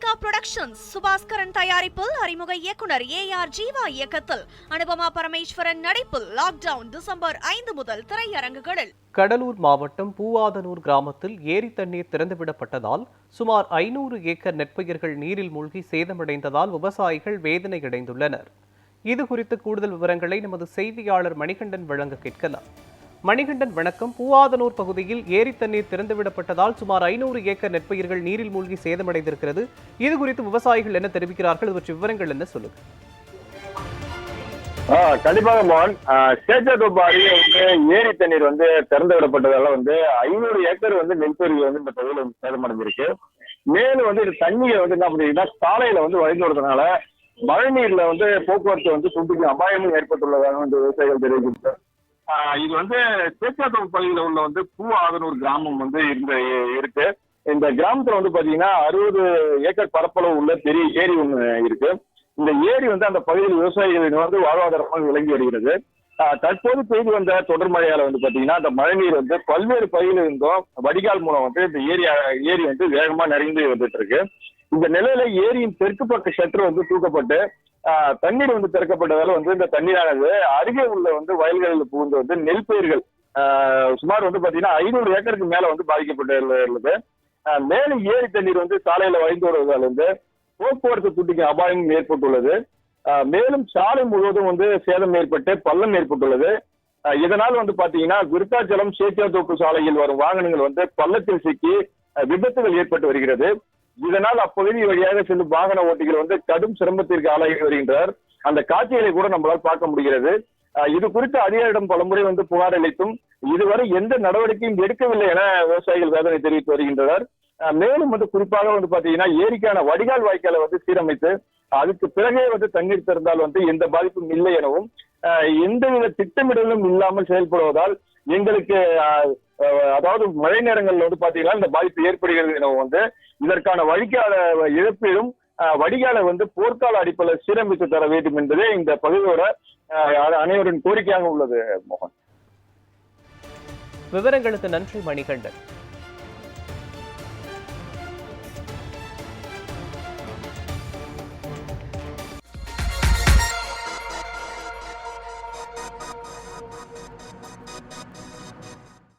Lyca productions Subaskaran தயாரிப்பில் அறிமுக இயக்குனர் ஏ ஆர் ஜீவா இயக்கத்தில் அனுபமா பரமேஸ்வரன் நடிப்பில் லாக்டவுன் டிசம்பர் ஐந்து முதல் திரையரங்குகளில். கடலூர் மாவட்டம் பூவாதனூர் கிராமத்தில் ஏரி தண்ணீர் திறந்துவிடப்பட்டதால் சுமார் ஐநூறு ஏக்கர் நெற்பயிர்கள் நீரில் மூழ்கி சேதமடைந்ததால் விவசாயிகள் வேதனை அடைந்துள்ளனர் இது குறித்து கூடுதல் விவரங்களை நமது செய்தியாளர் மணிகண்டன் வழங்க கேட்கலாம். மணிகண்டன் வணக்கம். பூவாதனூர் பகுதியில் ஏரி தண்ணீர் திறந்துவிடப்பட்டதால் சுமார் ஐநூறு ஏக்கர் நெற்பயிர்கள் நீரில் மூழ்கி சேதமடைந்திருக்கிறது. இது குறித்து விவசாயிகள் என்ன தெரிவிக்கிறார்கள்? இது விவரங்கள் என்ன சொல்லுங்க. கண்டிப்பாக மோகன். சேச்சத்தோப்பு அருகே வந்து ஏரி தண்ணீர் வந்து திறந்து விடப்பட்டதால வந்து ஐநூறு ஏக்கர் வந்து நெல்பயிர்கள் வந்து இந்த பகுதியில் சேதமடைஞ்சிருக்கு. மேலும் வந்து இது தண்ணியை வந்து என்ன பண்ணுறீங்கன்னா சாலையில வந்து வழிந்து வரதுனால மழை நீர்ல வந்து போக்குவரத்து வந்து துண்டிக்கும் அபாயமும் ஏற்பட்டுள்ளதாக வந்து விவசாயிகள் தெரிவிக்கின்றனர் இது வந்து சேச்சாத்தோப்பு பகுதியில் உள்ள வந்து பூ ஆதனூர் கிராமம் வந்து இருந்த இருக்கு. இந்த கிராமத்துல வந்து பாத்தீங்கன்னா அறுபது ஏக்கர் பரப்பளவு உள்ள பெரிய ஏரி ஒன்று இருக்கு. இந்த ஏரி வந்து அந்த பகுதியில் விவசாயிகளின் வந்து வாழ்வாதாரமாக விளங்கி வருகிறது. தற்போது பெய்து வந்த தொடர் மழையால வந்து பாத்தீங்கன்னா அந்த மழைநீர் வந்து பல்வேறு பகுதியில் இருந்தும் வடிகால் மூலம் வந்து இந்த ஏரி ஏரி வந்து வேகமா நிறைந்து வந்துட்டு இருக்கு. இந்த நிலையில ஏரியின் தெற்கு பக்க ஷட்டர் வந்து தூக்கப்பட்டு தண்ணீர் வந்து திறக்கப்பட்டதால வந்து இந்த தண்ணீரானது அருகே உள்ள வந்து வயல்களில் புகுந்து வந்து நெல் பயிர்கள் ஆஹ் சுமார் வந்து பாத்தீங்கன்னா ஐநூறு ஏக்கருக்கு மேல வந்து பாதிக்கப்பட்டுள்ளது. மேலும் ஏரி தண்ணீர் வந்து சாலையில வழிந்து வருவதால் வந்து போக்குவரத்து துட்டிக்கு அபாயம் ஏற்பட்டுள்ளது. ஆஹ் மேலும் சாலை முழுவதும் வந்து சேதம் ஏற்பட்டு பள்ளம் ஏற்பட்டுள்ளது. ஆஹ் இதனால் வந்து பாத்தீங்கன்னா விருத்தாச்சலம் சேத்தியாத்தோப்பு சாலையில் வரும் வாகனங்கள் வந்து பள்ளத்தில் சிக்கி விபத்துகள் ஏற்பட்டு வருகிறது. இதனால் அப்பகுதி வழியாக செல்லும் வாகன ஓட்டிகள் வந்து கடும் சிரமத்திற்கு ஆளாகி வருகின்றனர். அந்த காட்சிகளை கூட நம்மளால் பார்க்க முடிகிறது. இது குறித்து அதிகாரிடம் பலமுறை வந்து புகார் அளித்தும் இதுவரை எந்த நடவடிக்கையும் எடுக்கவில்லை என விவசாயிகள் வேதனை தெரிவித்து வருகின்றனர். மேலும் வந்து குறிப்பாக வந்து பாத்தீங்கன்னா ஏரிக்கான வடிகால் வாய்க்காலை வந்து சீரமைத்து அதுக்கு பிறகே வந்து தண்ணீர் திறந்தால் வந்து எந்த பாதிப்பும் இல்லை எனவும் எந்தவித திட்டமிடலும் இல்லாமல் செயல்படுவதால் எங்களுக்கு அதாவது மழை நேரங்கள்ல வந்து பாத்தீங்கன்னா இந்த பாதிப்பு ஏற்படுகிறது எனவும் வந்து இதற்கான வழிகால இழப்பீடும் ஆஹ் வந்து போர்க்கால அடிப்படையில் சீரமைத்து தர வேண்டும் என்பதே இந்த பகுதியோட ஆஹ் அனைவரின் கோரிக்கையாக உள்ளது மோகன். விவரங்களுக்கு நன்றி மணிகண்டன்.